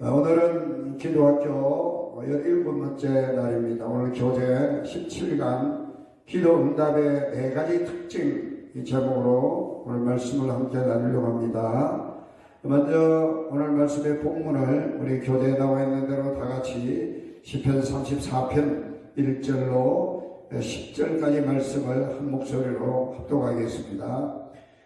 어, 오늘은 기도학교 17번째 날입니다. 오늘 교재 17강 기도 응답의 네 가지 특징 이 제목으로 오늘 말씀을 함께 나누려고 합니다. 먼저 오늘 말씀의 본문을 우리 교재에 나와 있는 대로 다 같이 10편 34편 1절로 10절까지 말씀을 한 목소리로 합독하겠습니다.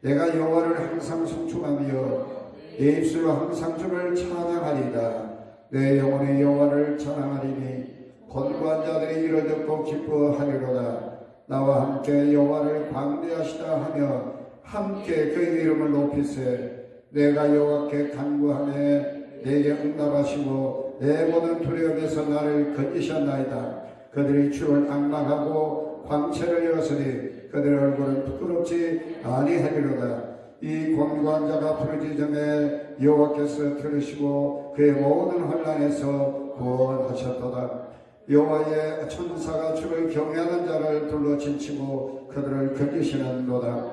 내가 여호와를 항상 송축하며 내 입술로 항상 주를 찬양하리다. 내 영혼의 여호와를 찬양하리니 권고한 자들이 듣고 기뻐하리로다. 나와 함께 여호와를 광대하시다 하며 함께 그의 이름을 높이세. 내가 여호와께 간구하매 내게 응답하시고 내 모든 두려움에서 나를 건지셨나이다. 그들이 주를 악망하고 광채를 여으니 그들의 얼굴은 부끄럽지 아니하리로다. 이 권고한 자가 부르짖음에 여호와께서 들으시고 그의 모든 환란에서 구원하셨도다. 여호와의 천사가 주를 경외하는 자를 둘러 진치고 그들을 건지시는도다.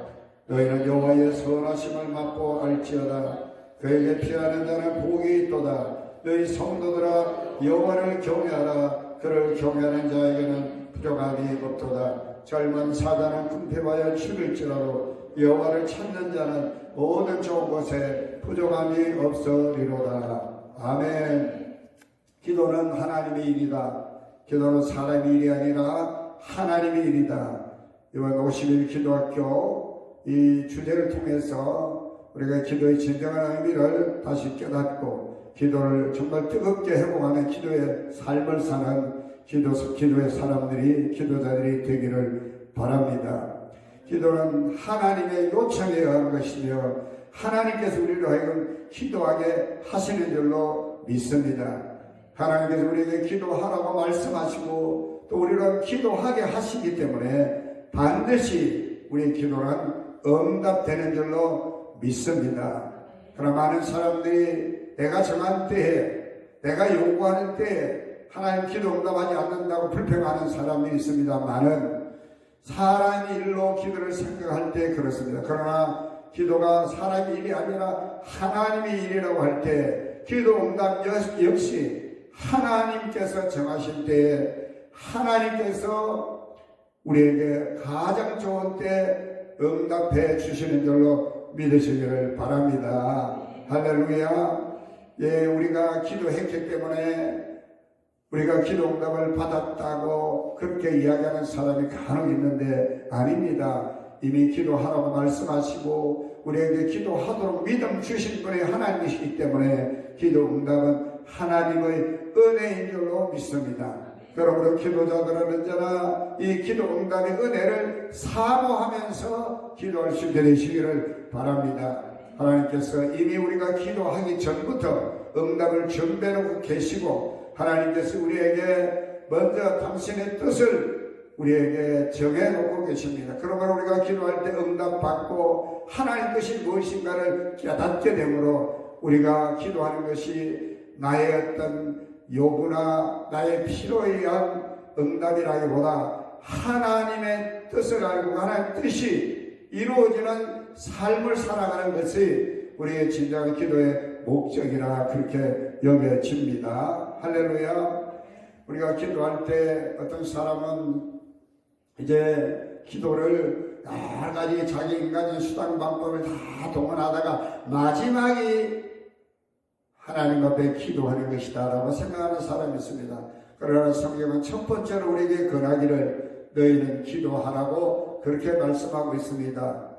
너희는 여호와의 선하심을 맛보 알지어다. 그에게 피하는 자는 복이 있도다. 너희 성도들아 여호와를 경외하라. 그를 경외하는 자에게는 부족함이 없도다. 젊은 사단은 궁핍하여 죽을지라도 여호와를 찾는 자는 모든 좋은 곳에 부족함이 없으리로다. 아멘. 기도는 하나님의 일이다. 기도는 사람의 일이 아니라 하나님의 일이다. 이번 50일 기도학교 이 주제를 통해서 우리가 기도의 진정한 의미를 다시 깨닫고 기도를 정말 뜨겁게 회복하는 기도의 삶을 사는 기도, 기도의 사람들이 기도자들이 되기를 바랍니다. 기도는 하나님의 요청에 의한 것이며 하나님께서 우리로 하여금 기도하게 하시는 줄로 믿습니다. 하나님께서 우리에게 기도하라고 말씀하시고 또 우리를 기도하게 하시기 때문에 반드시 우리의 기도는 응답되는 줄로 믿습니다. 그러나 많은 사람들이 내가 정한 때에 내가 요구하는 때에 하나님 기도 응답하지 않는다고 불평하는 사람들이 있습니다. 많은 사람 일로 기도를 생각할 때 그렇습니다. 그러나 기도가 사람의 일이 아니라 하나님의 일이라고 할 때 기도 응답 역시 하나님께서 정하실 때에 하나님께서 우리에게 가장 좋은 때 응답해 주시는 줄로 믿으시기를 바랍니다. 할렐루야. 예, 우리가 기도했기 때문에 우리가 기도 응답을 받았다고 그렇게 이야기하는 사람이 간혹 있는데 아닙니다. 이미 기도하라고 말씀하시고 우리에게 기도하도록 믿음 주신 분이 하나님이시기 때문에 기도 응답은 하나님의 은혜인 줄로 믿습니다. 그러므로 기도자들은 언제나 이 기도 응답의 은혜를 사모하면서 기도할 수 있게 되시기를 바랍니다. 하나님께서 이미 우리가 기도하기 전부터 응답을 준비해놓고 계시고 하나님께서 우리에게 먼저 당신의 뜻을 우리에게 정해놓고 계십니다. 그러므로 우리가 기도할 때 응답받고 하나님 뜻이 무엇인가를 깨닫게 되므로 우리가 기도하는 것이 나의 어떤 요구나 나의 필요에 의한 응답이라기보다 하나님의 뜻을 알고 하나님의 뜻이 이루어지는 삶을 살아가는 것이 우리의 진정한 기도의 목적이라 그렇게 여겨집니다. 할렐루야. 우리가 기도할 때 어떤 사람은 이제 기도를 여러 가지 자기 인간의 수단 방법을 다 동원하다가 마지막이 하나님 앞에 기도하는 것이다 라고 생각하는 사람이 있습니다. 그러나 성경은 첫 번째로 우리에게 권하기를 너희는 기도하라고 그렇게 말씀하고 있습니다.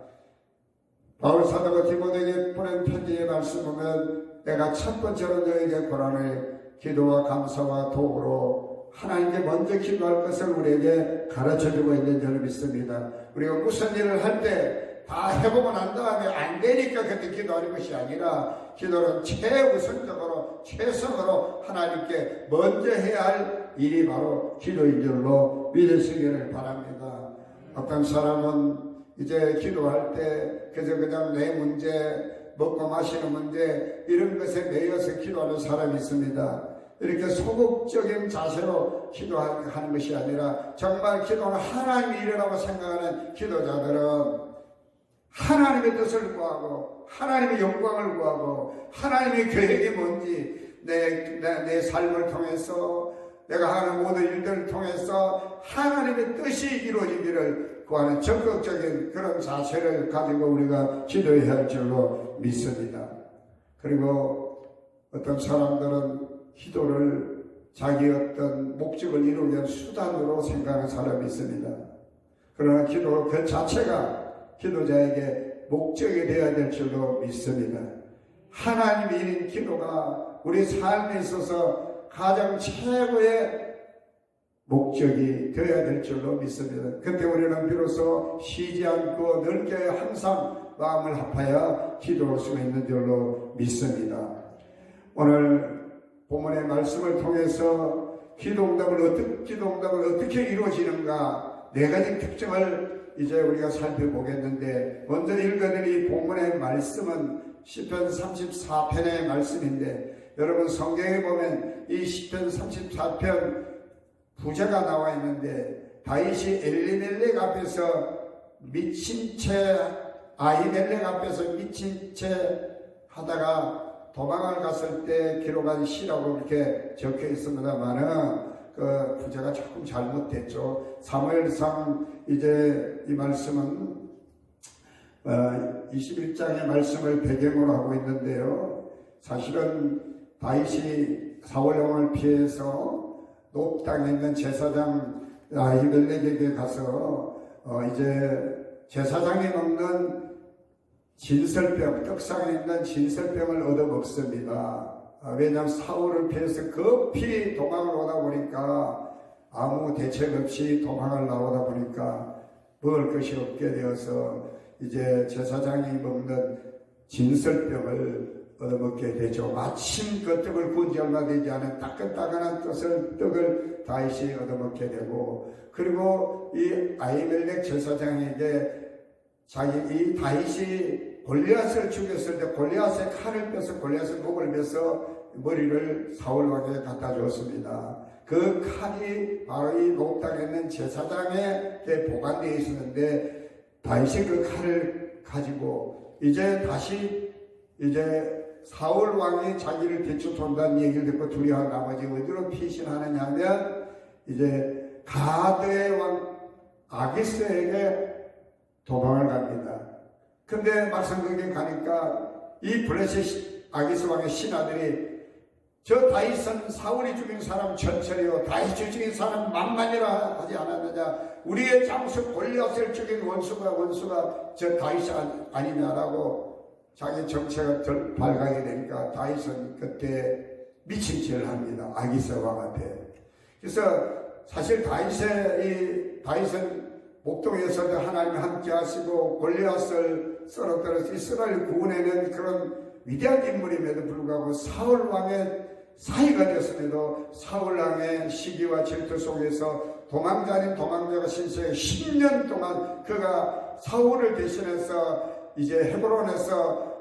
바울 사도가 디모데에게 보낸 편지의 말씀 보면 내가 첫 번째로 너에게 권하는 기도와 감사와 도구로 하나님께 먼저 기도할 것을 우리에게 가르쳐주고 있는 줄 믿습니다. 우리가 무슨 일을 할 때 다 해보고 난 다음에 안 되니까 그때 기도하는 것이 아니라 기도는 최우선적으로 최선으로 하나님께 먼저 해야 할 일이 바로 기도인 줄로 믿으시기를 바랍니다. 어떤 사람은 이제 기도할 때 그저 그냥 내 문제 먹고 마시는 문제 이런 것에 매여서 기도하는 사람이 있습니다. 이렇게 소극적인 자세로 기도하는 것이 아니라 정말 기도는 하나님의 일이라고 생각하는 기도자들은 하나님의 뜻을 구하고 하나님의 영광을 구하고 하나님의 계획이 뭔지 내, 내, 내 삶을 통해서 내가 하는 모든 일들을 통해서 하나님의 뜻이 이루어지기를 구 하는 적극적인 그런 자세를 가지고 우리가 기도해야 할 줄로 믿습니다. 그리고 어떤 사람들은 기도를 자기 어떤 목적을 이루기 위한 수단으로 생각하는 사람이 있습니다. 그러나 기도 그 자체가 기도자에게 목적이 되어야 될 줄로 믿습니다. 하나님이 이린 기도가 우리 삶에 있어서 가장 최고의 목적이 되어야 될 줄로 믿습니다. 그때 우리는 비로소 쉬지 않고 넓게 항상 마음을 합하여 기도할 수 있는 줄로 믿습니다. 오늘 본문의 말씀을 통해서 기도응답을 어떻게 기도응답을 어떻게 이루어지는가 네 가지 특징을 이제 우리가 살펴보겠는데 먼저 읽어드린 이 본문의 말씀은 시편 34편의 말씀인데 여러분 성경에 보면 이 시편 34편 부제가 나와 있는데 다윗이 엘리멜렉 앞에서 미친 채 아이멜렉 앞에서 미친 채 하다가 도망을 갔을 때 기록한 시라고 이렇게 적혀 있습니다만은 그 부제가 조금 잘못됐죠. 사무엘상 이제 이 말씀은 어, 21장의 말씀을 배경으로 하고 있는데요. 사실은 다윗이 사울 왕을 피해서 높 땅에 있는 제사장 아히멜렉에게 가서 어, 이제 제사장이 먹는 진설병, 떡상에 있는 진설병을 얻어 먹습니다. 아, 왜냐하면 사울을 피해서 급히 도망을 오다 보니까 아무 대책 없이 도망을 나오다 보니까 먹을 것이 없게 되어서 이제 제사장이 먹는 진설병을 얻어먹게 되죠. 마침 그 떡을 구운 지 얼마 되지 않은 따끈따끈한 뜻을, 떡을 다윗이 얻어먹게 되고 그리고 이 아이멜렉 제사장에게 자기 이 다윗이 골리앗을 죽였을 때 골리앗의 칼을 빼서 골리앗의 목을 매서 머리를 사울 왕에게 갖다 주었습니다. 그 칼이 바로 이 녹당에 있는 제사장에게 보관되어 있었는데 다윗이 그 칼을 가지고 이제 다시 이제 사울 왕이 자기를 뒤쫓아온다는 얘기를 듣고 두려워한 나머지 어디로 피신하느냐 하면 이제 가드의 왕 아기스에게 도망을 갑니다. 근데 막상 거기 가니까 이 블레셋 아기스 왕의 신하들이 저 다윗은 사울이 죽인 사람 전철이요 다윗이 죽인 사람 만만이라 하지 않았느냐 우리의 장수 골리앗을 죽인 원수가 원수가 저 다윗이 아니냐라고 자기 정체가 덜 발각이 되니까 다윗은 그때 미친 짓을 합니다. 아기스 왕 앞에 그래서 사실 다윗의 이 다윗은 목동에서도 하나님이 함께 하시고 골리앗을 썰어들어서 이스라엘 구원에는 그런 위대한 인물임에도 불구하고 사울 왕의 사이가 되었음에도 사울 왕의 시기와 질투 속에서 아닌 도망자가 신세에 10년 동안 그가 사울을 대신해서 이제 헤브론에서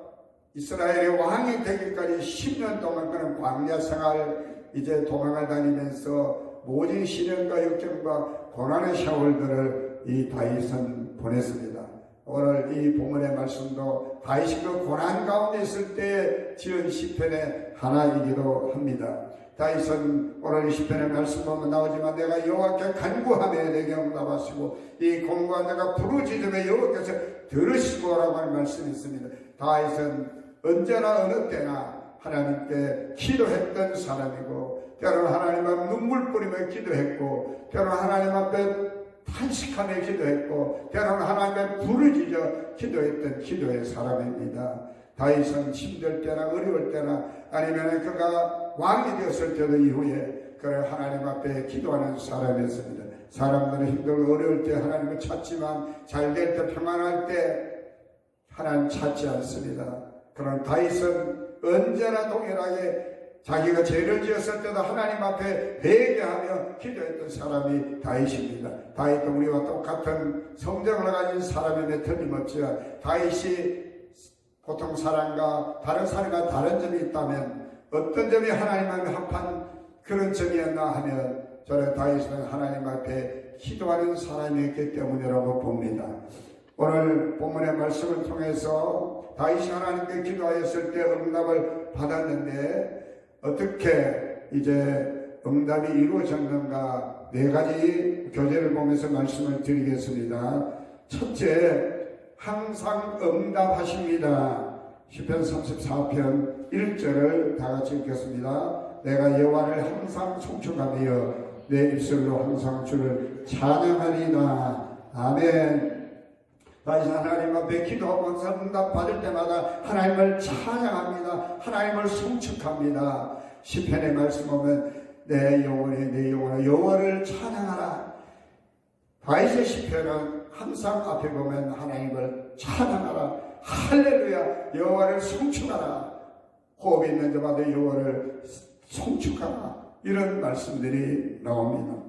이스라엘의 왕이 되기까지 10년 동안 그는 광야 생활 이제 도망을 다니면서 모든 시련과 역경과 고난의 세월들을 이 다윗은 보냈습니다. 오늘 이 본문의 말씀도 다윗이 그 고난 가운데 있을 때 지은 시편의 하나이기도 합니다. 오늘 이 시편의 말씀 보면 나오지만 내가 여호와께 간구하며 내게 응답하시고 이 공부한 내가 부르짖음에 여호와께서 들으시고라고 하는 말씀이 있습니다. 다윗은 언제나 어느 때나 하나님께 기도했던 사람이고 때로는 하나님 앞에 눈물 뿌리며 기도했고 때로는 하나님 앞에 탄식하며 기도했고 때로는 하나님의 부르짖어 기도했던 기도의 사람입니다. 다윗은 힘들 때나 어려울 때나 아니면 그가 왕이 되었을 때도 이후에 그를 하나님 앞에 기도하는 사람이었습니다. 사람들은 힘들고 어려울 때 하나님을 찾지만 잘 될 때 평안할 때 하나님 찾지 않습니다. 그런 다윗은 언제나 동일하게 자기가 죄를 지었을 때도 하나님 앞에 회개하며 기도했던 사람이 다윗입니다. 다윗도 우리와 똑같은 성정을 가진 사람임에 틀림없지만 다윗이 보통 사람과 다른 사람과 다른 점이 있다면 어떤 점이 하나님 앞에 합한 그런 점이었나 하면 저는 다윗은 하나님 앞에 기도하는 사람이었기 때문이라고 봅니다. 오늘 본문의 말씀을 통해서 다윗이 하나님께 기도하였을 때 응답을 받았는데 어떻게 이제 응답이 이루어졌는가 네 가지 교재를 보면서 말씀을 드리겠습니다. 첫째, 항상 응답하십니다. 10편 34편 1절을 다 같이 읽겠습니다. 내가 여호와를 항상 송축하며 내 입술로 항상 주를 찬양하리나 아멘. 다시 하나님 앞에 기도하면서 응답 받을 때마다 하나님을 찬양합니다. 하나님을 송축합니다. 시편의 말씀 보면 내 영혼에 내 영혼에 여호와를 찬양하라. 다윗의 시편은 항상 앞에 보면 하나님을 찬양하라. 할렐루야. 여호와를 송축하라. 호흡 있는 자마다 여호와를 송축하라. 이런 말씀들이 나옵니다.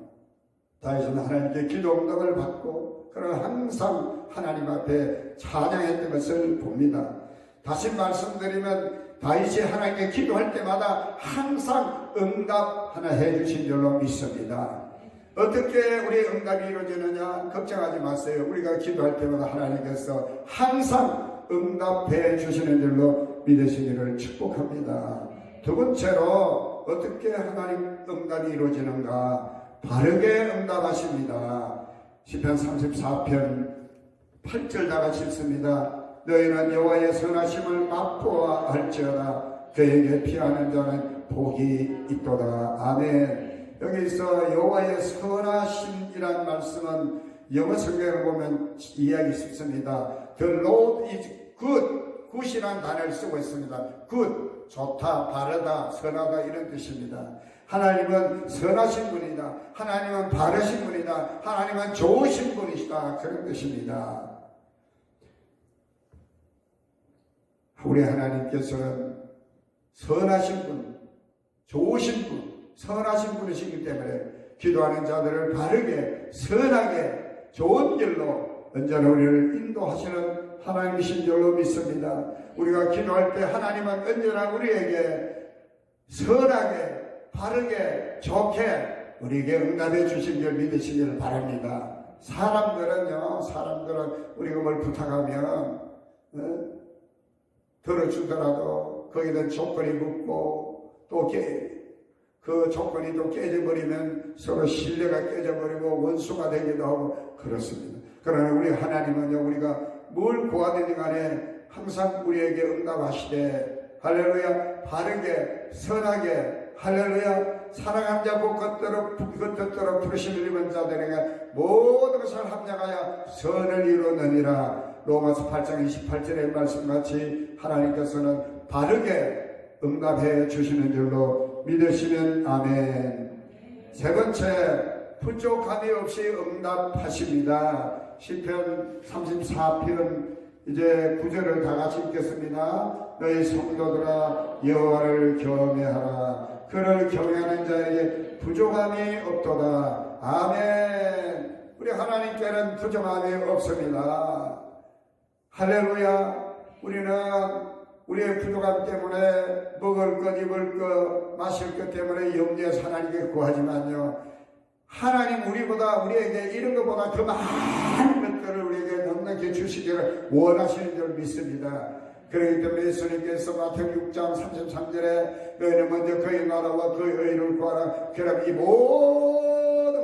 다윗은 하나님께 기도 응답을 받고 그런 항상 하나님 앞에 찬양했던 것을 봅니다. 다시 말씀드리면 다윗이 하나님께 기도할 때마다 항상 응답 하나 해주신 줄로 믿습니다. 어떻게 우리 응답이 이루어지느냐 걱정하지 마세요. 우리가 기도할 때마다 하나님께서 항상 응답해 주시는 줄로 믿으시기를 축복합니다. 두 번째로 어떻게 하나님 응답이 이루어지는가 바르게 응답하십니다. 시편 34편 8절 다 같이 읽습니다. 너희는 여호와의 선하심을 맛보아 알지어다 그에게 피하는 자는 복이 있도다. 아멘. 여기서 여호와의 선하심이란 말씀은 영어 성경을 보면 이해하기 쉽습니다. The Lord is good. 굿이란 단어를 쓰고 있습니다. good, 좋다, 바르다, 선하다 이런 뜻입니다. 하나님은 선하신 분이다. 하나님은 바르신 분이다. 하나님은 좋으신 분이시다. 그런 뜻입니다. 우리 하나님께서는 선하신 분, 좋으신 분, 선하신 분이시기 때문에 기도하는 자들을 바르게, 선하게, 좋은 길로 언제나 우리를 인도하시는 하나님이신 줄로 믿습니다. 우리가 기도할 때 하나님은 언제나 우리에게 선하게, 바르게, 좋게 우리에게 응답해 주신 줄 믿으시기를 바랍니다. 사람들은요, 사람들은 우리가 뭘 부탁하면 어? 들어주더라도 거기다 조건이 붙고 또 그 조건이 또 깨져버리면 서로 신뢰가 깨져버리고 원수가 되기도 하고 그렇습니다. 그러나 우리 하나님은요 우리가 뭘 구하든지 간에 항상 우리에게 응답하시되 할렐루야 바르게 선하게 할렐루야 사랑한 자고 겉도록 겉도록 부르심을 입은 자들에게 모든 것을 합력하여 선을 이루느니라 로마서 8장 28절의 말씀같이 하나님께서는 바르게 응답해 주시는 줄로 믿으시면 아멘. 세 번째 부족함이 없이 응답하십니다. 시편 34편 이제 구절을 다 같이 읽겠습니다. 너희 성도들아 여호와를 경외하라. 그를 경외하는 자에게 부족함이 없도다. 아멘. 우리 하나님께는 부족함이 없습니다. 할렐루야. 우리는 우리의 부족함 때문에 먹을 것, 입을 것, 마실 것 때문에 염려해서 하나님께 구하지만요. 하나님 우리보다 우리에게 이런 것보다 더 많은 것들을 우리에게 넉넉히 주시기를 원하시는 줄 믿습니다. 그렇기 때문에 예수님께서 마태복음 6장 33절에 너희는 먼저 그의 나라와 그의 의를 구하라. 그럼 이 모든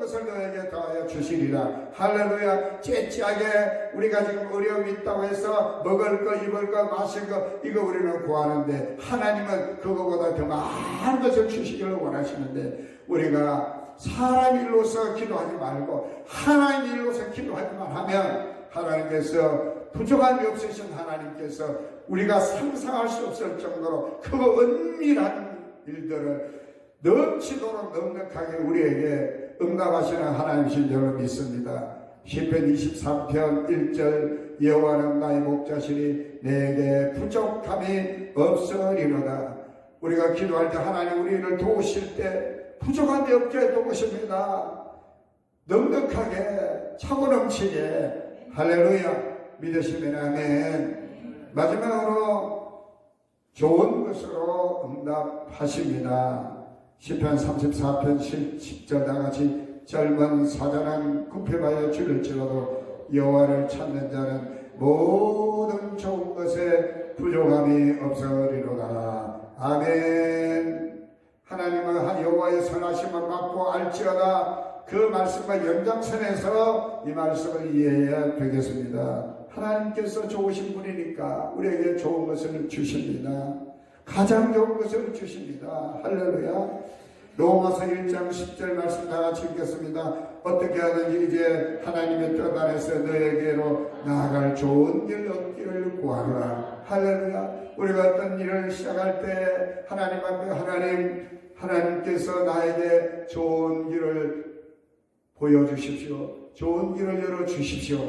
것을 너에게 더하여 주시리라. 할렐루야. 째찌하게 우리가 지금 어려움이 있다고 해서 먹을 거, 입을 거, 마실 거 이거 우리는 구하는데 하나님은 그거보다 더 많은 것을 주시기를 원하시는데 우리가 사람 일로서 기도하지 말고 하나님 일로서 기도하기만 하면 하나님께서 부족함이 없으신 하나님께서 우리가 상상할 수 없을 정도로 크고 은밀한 일들을 넘치도록 넉넉하게 우리에게 응답하시는 하나님이신 줄로 믿습니다. 시편 23편 1절 여호와는 나의 목자시니 내게 부족함이 없으리로다. 우리가 기도할 때 하나님 우리를 도우실 때 부족함이 없게 도우십니다. 넉넉하게 차고 넘치게 할렐루야 믿으시면 아멘. 마지막으로 좋은 것으로 응답하십니다. 시편 34편 10절 다같이 젊은 사자는 굽혀봐야 줄을지라도 여와를 찾는 자는 모든 좋은 것에 부족함이 없으리로다. 아멘. 하나님은 여호와의 선하심을 맛고 알지어다. 그 말씀과 연장선에서 이 말씀을 이해해야 되겠습니다. 하나님께서 좋으신 분이니까 우리에게 좋은 것을 주십니다. 가장 좋은 것을 주십니다. 할렐루야. 로마서 1장 10절 말씀 다 같이 읽겠습니다. 어떻게 하든지 이제 하나님의 뜻 안에서 너에게로 나아갈 좋은 일 얻기를 구하라. 할렐루야. 우리가 어떤 일을 시작할 때 하나님 앞에 하나님, 하나님께서 나에게 좋은 길을 보여주십시오. 좋은 길을 열어주십시오.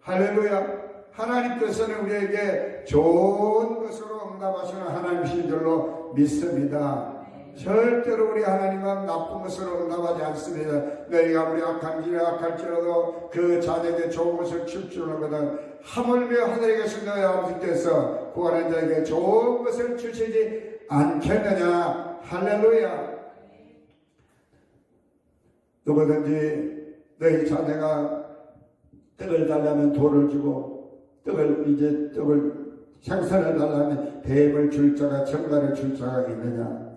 할렐루야. 하나님께서는 우리에게 좋은 것으로 응답하시는 하나님이신 줄로 믿습니다. 절대로 우리 하나님은 나쁜 것으로 응답하지 않습니다. 너희가 우리 악한 길에 악할지라도 그 자녀에게 좋은 것을 알거든. 하물며 하늘에 계신 너희 아버지께서 구하는 자에게 좋은 것을 주시지 않겠느냐. 할렐루야. 누구든지 너희 자녀가 떡을 달라면 돌을 주고 떡을 이제 떡을 생선을 달라면 뱀을 줄 자가 정갈을 줄 자가 있느냐?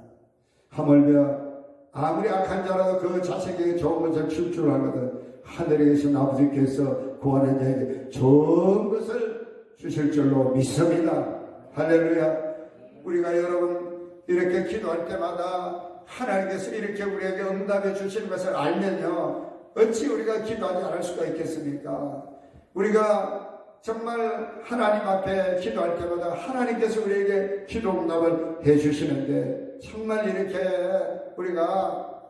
하물며 아무리 악한 자라도 그 자식에게 좋은 것을 줄 줄 알거든 하늘에 계신 아버지께서 구하는 자에게 좋은 것을 주실 줄로 믿습니다. 할렐루야. 우리가 여러분 이렇게 기도할 때마다 하나님께서 이렇게 우리에게 응답해 주시는 것을 알면요. 어찌 우리가 기도하지 않을 수가 있겠습니까? 우리가 정말 하나님 앞에 기도할 때마다 하나님께서 우리에게 기도 응답을 해 주시는데 정말 이렇게 우리가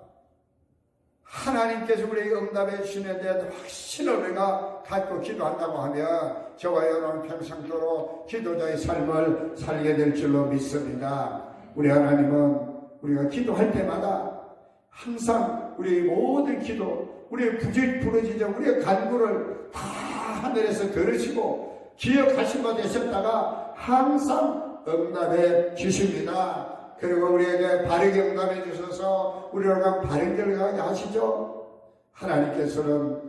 하나님께서 우리에게 응답해 주시는 데 확신을 우리가 갖고 기도한다고 하면 저와 여러분 평생도록 기도자의 삶을 살게 될 줄로 믿습니다. 우리 하나님은 우리가 기도할 때마다 항상 우리의 모든 기도, 우리의 부지, 부러지죠. 우리의 간구를 다 하늘에서 들으시고 기억하신 바 되셨다가 항상 응답해 주십니다. 그리고 우리에게 바르게 응답해 주셔서 우리를 가 바른 길을 가게 하시죠. 하나님께서는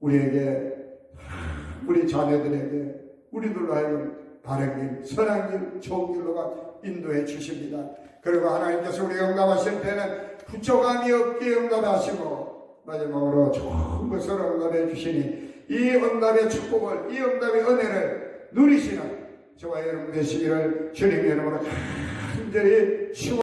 우리에게 우리 자녀들에게 우리들로 하여금 바른 길, 선한 길, 좋은 길로 가 인도해 주십니다. 그리고 하나님께서 우리 응답하실 때는 부족함이 없게 응답하시고 마지막으로 좋은 것으로 응답해 주시니 이 응답의 축복을, 이 응답의 은혜를 누리시는 저와 여러분 되시기를 주님 이름으로 간절히 축원